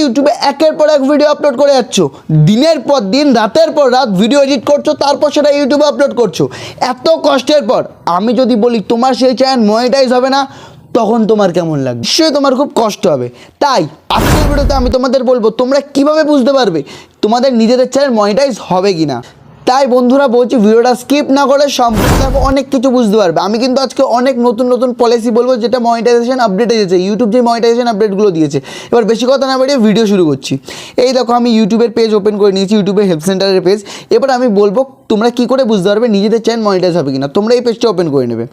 ইউটিউবে একের পর এক ভিডিও আপলোড করে যাচ্ছ। দিনের পর দিন, রাতের পর রাত ভিডিও এডিট করছ, তারপর সেটা ইউটিউবে আপলোড করছ। এত কষ্টের পর আমি যদি বলি তোমার সেই চ্যানেল মনিটাইজ হবে না, তখন তোমার কেমন লাগবে? নিশ্চয়ই তোমার খুব কষ্ট হবে। তাই আজকের ভিডিওতে আমি তোমাদের বলব, তোমরা কীভাবে বুঝতে পারবে তোমাদের নিজেদের চ্যানেল মনিটাইজ হবে কি না তাই বন্ধুরা বলছি ভিডিওটা স্কিপ না করে সম্পূর্ণ দেখো, অনেক কিছু বুঝতে পারবে। আমি কিন্তু আজকে অনেক নতুন নতুন পলিসি বলব, যেটা মনিটাইজেশন আপডেট এসেছে ইউটিউব যে মনিটাইজেশন আপডেটগুলো দিয়েছে। এবার বেশি কথা না বাড়িয়ে ভিডিও শুরু করছি। এই দেখো, আমি ইউটিউবের পেজ ওপেন করে নিয়েছি ইউটিউবের হেল্প সেন্টারের পেজ এবার আমি বলব, তোমরা কী করে বুঝতে পারবে নিজেদের চ্যানেল মনিটাইজ হবে কিনা? তোমরা এই পেজটা ওপেন করে নেবে।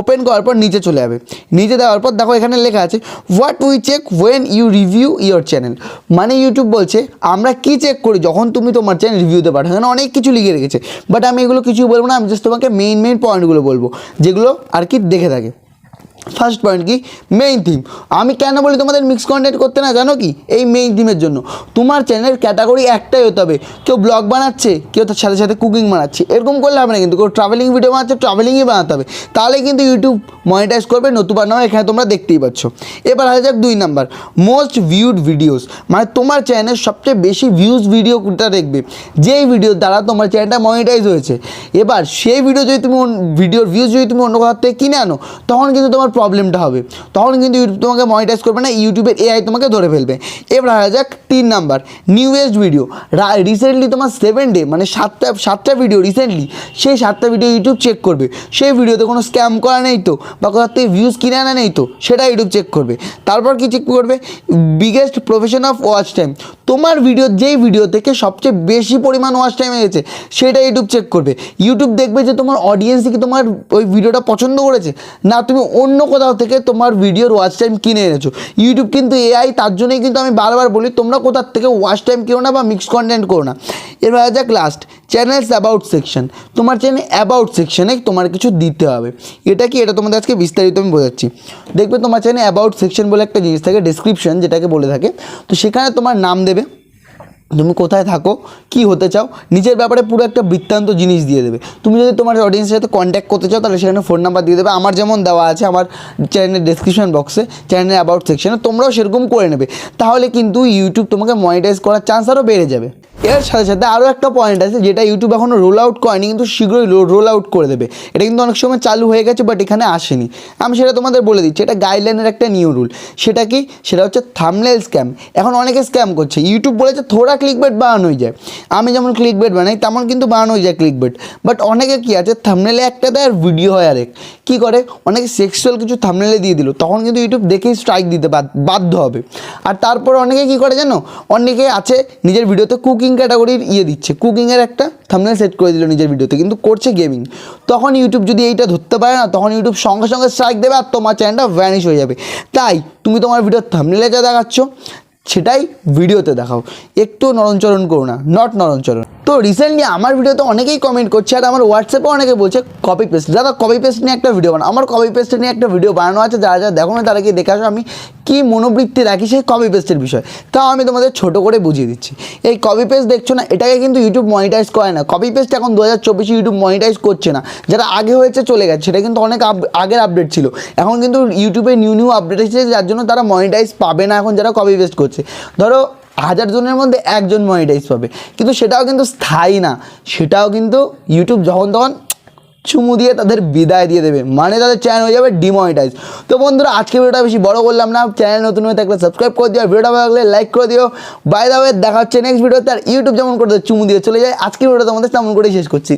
ওপেন করার পর নিচে চলে যাবে। নিচে দেওয়ার পর দেখো, এখানে লেখা আছে what we check when you review your channel মানে ইউটিউব বলছে, আমরা কি চেক করি যখন তুমি তোমার চ্যানেল রিভিউতে পাঠাও এখানে অনেক কিছু লিখে রেখেছে বাট আমি এগুলো কিছুই বলব না, আমি জাস্ট তোমাকে মেইন মেইন পয়েন্টগুলো বলব, যেগুলো আর কি দেখে থাকে। ফার্স্ট পয়েন্ট কি? মেইন থিম আমি কেন বলি তোমাদের মিক্স কন্টেন্ট করতে না? জানো কি? এই মেইন থিমের জন্য। তোমার চ্যানেলের ক্যাটাগরি একটাই হতে হবে। কেউ ব্লগ বানাচ্ছে, কেউ তার সাথে সাথে কুকিং বানাচ্ছে এরকম করলে হবে না কিন্তু। কেউ ট্রাভেলিং ভিডিও বানাচ্ছে ট্রাভেলিংই বানাতে হবে। তাহলে কিন্তু ইউটিউব মনিটাইজ করবে নতুবা নয়, এখানে তোমরা দেখতেই পাচ্ছ। এবার আসা যাক দুই নাম্বার মোস্ট ভিউড ভিডিওস মানে তোমার চ্যানেলের সবচেয়ে বেশি ভিউজ ভিডিওটা দেখবে। যেই ভিডিও দ্বারা তোমার চ্যানেলটা মনিটাইজ হয়েছে। এবার সেই ভিডিও যদি তুমি ভিডিওর ভিউজ যদি তুমি অন্য কোথাও থেকে কিনে আনো, তখন কিন্তু তোমার প্রবলেমটা হবে। তখন কিন্তু ইউটিউব তোমাকে মনিটাইজ করবে না ইউটিউবের এআই তোমাকে ধরে ফেলবে। এবার আসা যাক তিন নাম্বার নিউয়েস্ট ভিডিও রিসেন্টলি তোমার সেভেন ডে মানে সাতটা সাতটা ভিডিও রিসেন্টলি সেই সাতটা ভিডিও ইউটিউব চেক করবে। সেই ভিডিওতে কোনো স্ক্যাম করা নেই তো, বা কোথাও থেকে ভিউজ কিনে আনা নেই তো, সেটা ইউটিউব চেক করবে। তারপর কি চেক করবে? Biggest profession of watch time তোমার ভিডিও যেই ভিডিও থেকে সবচেয়ে বেশি পরিমাণ ওয়াচ টাইম এসেছে, সেটা ইউটিউব চেক করবে। ইউটিউব দেখবে যে তোমার অডিয়েন্স কি তোমার ওই ভিডিওটা পছন্দ করেছে, না তুমি অন্য কোথাও থেকে তোমার ভিডিওর ওয়াচ টাইম কিনে এনেছো। ইউটিউব কিন্তু এআই তার জন্যই কিন্তু আমি বারবার বলি, তোমরা কোথার থেকে ওয়াচ টাইম কেউ না বা মিক্স কন্টেন্ট করো না। এবার যাক লাস্ট চ্যানেলস অ্যাবাউট সেকশন তোমার চ্যানেল অ্যাবাউট সেকশনে তোমার কিছু দিতে হবে। এটা কি? এটা তোমাদের আজকে বিস্তারিত আমি বোঝাচ্ছি। দেখবে তোমার চ্যানেল অ্যাবাউট সেকশন বলে একটা জিনিস থাকে ডিসক্রিপশন যেটাকে বলে থাকে। তো সেখানে তোমার নাম দেবে। তুমি কোথায় থাকো, কি হতে চাও, নিজের ব্যাপারে পুরো একটা বৃত্তান্ত জিনিস দিয়ে দেবে। তুমি যদি তোমার অডিয়েন্সের সাথে কন্ট্যাক্ট করতে চাও, তাহলে সেখানে ফোন নাম্বার দিয়ে দেবে। আমার যেমন দেওয়া আছে আমার চ্যানেলের ডেসক্রিপশন বক্সে চ্যানেলের অ্যাবাউট সেকশনে তোমরাও সেরকম করে নেবে। তাহলে কিন্তু ইউটিউব তোমাকে মনিটাইজ করার চান্স আরও বেড়ে যাবে। এর সাথে সাথে আরও একটা পয়েন্ট আছে যেটা ইউটিউব এখনও রোল আউট করেনি, কিন্তু শীঘ্রই রোল আউট করে দেবে। এটা কিন্তু অনেক সময় চালু হয়ে গেছে বাট এখানে আসেনি। আমি সেটা তোমাদের বলে দিচ্ছি, এটা গাইডলাইনের একটা নিউ রুল সেটা কি? সেটা হচ্ছে থামনেল স্ক্যাম এখন অনেকে স্ক্যাম করছে। ইউটিউব বলেছে, থোড়া ক্লিক বেট বানানো হয়ে যায়। আমি যেমন ক্লিক বেট বানাই, তেমন কিন্তু বানানো হয়ে যায় ক্লিক বেট বাট অনেকে কী আছে থামনেলে একটা দেয় আর ভিডিও হয় আরেক। কী করে? অনেকে সেক্সুয়াল কিছু থামনেলে দিয়ে দিল। তখন কিন্তু ইউটিউব দেখেই স্ট্রাইক দিতে বাধ্য হবে। আর তারপর অনেকে কী করে জানো? অনেকে আছে, নিজের ভিডিওতে কুকিং ক্যাটাগরির ইয়ে দিচ্ছে। কুকিংয়ের একটা থামনেল সেট করে দিল নিজের ভিডিওতে কিন্তু করছে গেমিং তখন ইউটিউব যদি এইটা ধরতে পারে না, তখন ইউটিউব সঙ্গে সঙ্গে স্ট্রাইক দেবে আর তোমার চ্যানেলটা ভ্যানিশ হয়ে যাবে। তাই, তুমি তোমার ভিডিওর থামনেলে যা দেখাচ্ছ, সেটাই ভিডিওতে দেখাও। একটু নরমচরণ করো না নট নরমচরণ তো রিসেন্টলি আমার ভিডিওতে অনেকেই কমেন্ট করছে আর আমার হোয়াটসঅ্যাপে অনেকে বলছে কপি পেস্ট দাদা কপি পেস্ট নিয়ে একটা ভিডিও বানাও। আমার কপি পেস্ট নিয়ে একটা ভিডিও বানানো আছে, যারা যারা দেখো না তারা কি দেখে আসো আমি কী মনোবৃত্তি রাখি সেই কপি পেস্টের বিষয়। তাও আমি তোমাদের ছোট করে বুঝিয়ে দিচ্ছি। এই কপি পেস্ট দেখছ না, এটাকে কিন্তু ইউটিউব মনিটাইজ করে না। কপি পেস্ট এখন দু হাজার চব্বিশে ইউটিউব মনিটাইজ করছে না। যারা আগে হয়েছে চলে গেছে, সেটা কিন্তু অনেক আগের আপডেট ছিল। এখন কিন্তু ইউটিউবে নিউ নিউ আপডেট এসেছে, যার জন্য তারা মনিটাইজ পাবে না এখন যারা কপি পেস্ট করছে। ধরো হাজার জনের মধ্যে একজন মনিটাইজ পাবে। কিন্তু সেটাও কিন্তু স্থায়ী না। সেটাও কিন্তু ইউটিউব যখন তখন চুমু দিয়ে তাদের বিদায় দিয়ে দেবে। মানে তাদের চ্যানেল হয়ে যাবে ডিমনিটাইজ তো বন্ধুরা, আজকে ভিডিওটা বেশি বড় করলাম না। চ্যানেল নতুন হয়ে থাকলে সাবস্ক্রাইব করে দিও। ভিডিওটা ভালো লাগলে লাইক করে দিও। বাই দা ওয়ে দেখা হচ্ছে নেক্সট ভিডিওতে। আর ইউটিউব যেমন করে চুমু দিয়ে চলে যায়। আজকে ভিডিওটা তোমাদের তেমন করেই শেষ করছি।